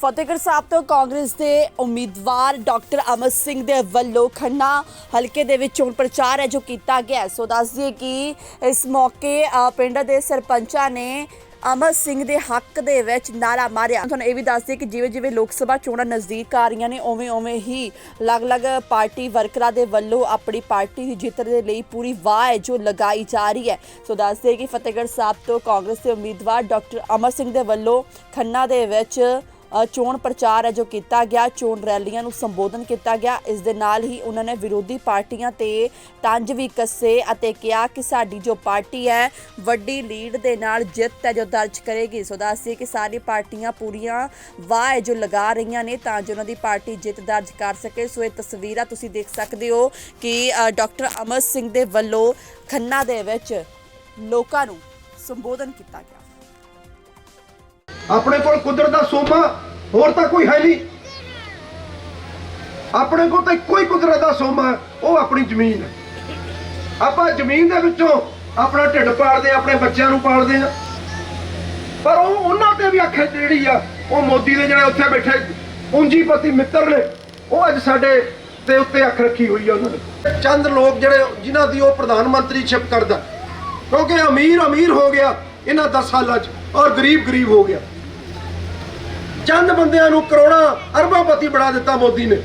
ਫਤਿਹਗੜ੍ਹ ਸਾਹਿਬ ਤੋਂ ਕਾਂਗਰਸ ਦੇ ਉਮੀਦਵਾਰ ਡਾਕਟਰ ਅਮਰ ਸਿੰਘ ਦੇ ਵੱਲੋਂ ਖੰਨਾ ਹਲਕੇ ਦੇ ਵਿੱਚ ਚੋਣ ਪ੍ਰਚਾਰ ਹੈ, ਜੋ ਕੀਤਾ ਗਿਆ ਸੋ ਦੱਸ ਦਈਏ ਕਿ ਇਸ ਮੌਕੇ ਪਿੰਡ ਦੇ ਸਰਪੰਚਾਂ ਨੇ ਅਮਰ ਸਿੰਘ ਦੇ ਹੱਕ ਦੇ ਵਿੱਚ ਨਾਰਾ ਮਾਰਿਆ। ਤੁਹਾਨੂੰ ਇਹ ਵੀ ਦੱਸ ਦਈਏ ਕਿ ਜਿਵੇਂ ਜਿਵੇਂ ਲੋਕ ਸਭਾ ਚੋਣਾਂ ਨਜ਼ਦੀਕ ਆ ਰਹੀਆਂ ਨੇ ਉਵੇਂ ਉਵੇਂ ਹੀ ਅਲੱਗ-ਅਲੱਗ ਪਾਰਟੀ ਵਰਕਰਾਂ ਦੇ ਵੱਲੋਂ ਆਪਣੀ ਪਾਰਟੀ ਦੀ ਜਿੱਤ ਦੇ ਲਈ ਪੂਰੀ ਵਾਹ ਹੈ, ਜੋ ਲਗਾਈ ਜਾ ਰਹੀ ਹੈ। ਸੋ ਦੱਸ ਦਈਏ ਕਿ ਫਤਿਹਗੜ੍ਹ ਸਾਹਿਬ ਤੋਂ ਕਾਂਗਰਸ ਦੇ ਉਮੀਦਵਾਰ ਡਾਕਟਰ ਅਮਰ ਸਿੰਘ ਦੇ ਵੱਲੋਂ ਖੰਨਾ ਦੇ ਵਿੱਚ ਚੋਣ ਪ੍ਰਚਾਰ ਹੈ ਜੋ ਕੀਤਾ ਗਿਆ, ਚੋਣ ਰੈਲੀਆਂ ਨੂੰ ਸੰਬੋਧਨ ਕੀਤਾ ਗਿਆ। ਇਸ ਦੇ ਨਾਲ ਹੀ ਉਹਨਾਂ ਨੇ ਵਿਰੋਧੀ ਪਾਰਟੀਆਂ ਤੇ ਤੰਜ ਵੀ ਕੱਸੇ ਅਤੇ ਕਿਹਾ ਕਿ ਸਾਡੀ ਜੋ ਪਾਰਟੀ ਹੈ, ਵੱਡੀ ਲੀਡ ਦੇ ਨਾਲ ਜਿੱਤ ਹੈ ਜੋ ਦਰਜ ਕਰੇਗੀ। ਸੋ ਦੱਸਦੀ ਕਿ ਸਾਰੀ ਪਾਰਟੀਆਂ ਪੂਰੀਆਂ ਵਾਹ ਹੈ ਜੋ ਲਗਾ ਰਹੀਆਂ ਨੇ ਤਾਂ ਜੋ ਉਹਨਾਂ ਦੀ ਪਾਰਟੀ ਜਿੱਤ ਦਰਜ ਕਰ ਸਕੇ। ਸੋ ਇਹ ਤਸਵੀਰਾਂ ਤੁਸੀਂ ਦੇਖ ਸਕਦੇ ਹੋ ਕਿ ਡਾਕਟਰ ਅਮਰ ਸਿੰਘ ਦੇ ਵੱਲੋਂ ਖੰਨਾ ਦੇ ਵਿੱਚ ਲੋਕਾਂ ਨੂੰ ਸੰਬੋਧਨ ਕੀਤਾ ਗਿਆ। ਆਪਣੇ ਕੋਲ ਕੁਦਰਤ ਦਾ ਸੋਮਾ ਹੋਰ ਤਾਂ ਕੋਈ ਹੈ ਨਹੀਂ। ਆਪਣੇ ਕੋਲ ਤਾਂ ਇੱਕੋ ਹੀ ਕੁਦਰਤ ਦਾ ਸੋਮਾ ਉਹ ਆਪਣੀ ਜ਼ਮੀਨ ਹੈ। ਆਪਾਂ ਜ਼ਮੀਨ ਦੇ ਵਿੱਚੋਂ ਆਪਣਾ ਢਿੱਡ ਪਾਲਦੇ ਹਾਂ, ਆਪਣੇ ਬੱਚਿਆਂ ਨੂੰ ਪਾਲਦੇ ਆ ਪਰ ਉਹ ਉਹਨਾਂ ਤੇ ਵੀ ਅੱਖ ਜਿਹੜੀ ਆ ਉਹ ਮੋਦੀ ਦੇ ਜਿਹੜੇ ਉੱਥੇ ਬੈਠੇ ਪੂੰਜੀਪਤੀ ਮਿੱਤਰ ਨੇ ਉਹ ਅੱਜ ਸਾਡੇ ਤੇ ਉੱਤੇ ਅੱਖ ਰੱਖੀ ਹੋਈ ਆ ਉਹਨਾਂ ਨੇ। ਚੰਦ ਲੋਕ ਜਿਹੜੇ ਜਿਨ੍ਹਾਂ ਦੀ ਉਹ ਪ੍ਰਧਾਨ ਮੰਤਰੀ ਸ਼ਿਪ ਕਰਦਾ ਕਿਉਂਕਿ ਅਮੀਰ ਅਮੀਰ ਹੋ ਗਿਆ ਇਹਨਾਂ 10 ਸਾਲਾਂ 'ਚ ਔਰ ਗਰੀਬ ਗਰੀਬ ਹੋ ਗਿਆ। ਚੰਦ ਬੰਦਿਆਂ ਨੂੰ ਕਰੋੜਾਂ ਅਰਬਾਪਤੀ ਬਣਾ ਦਿੱਤਾ ਮੋਦੀ ਨੇ।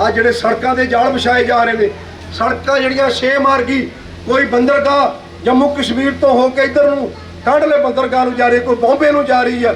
ਆ ਜਿਹੜੇ ਸੜਕਾਂ ਦੇ ਜਾਲ ਵਿਛਾਏ ਜਾ ਰਹੇ ਨੇ, ਸੜਕਾਂ ਜਿਹੜੀਆਂ ਛੇ ਮਾਰਗੀ, ਕੋਈ ਬੰਦਰਗਾਹ ਜੰਮੂ ਕਸ਼ਮੀਰ ਤੋਂ ਹੋ ਕੇ ਇੱਧਰ ਨੂੰ ਕਾਂਡਲੇ ਬੰਦਰਗਾਹ ਨੂੰ ਜਾ ਰਹੀ ਕੋਈ ਬੰਬੇ ਨੂੰ ਜਾ ਰਹੀ ਆ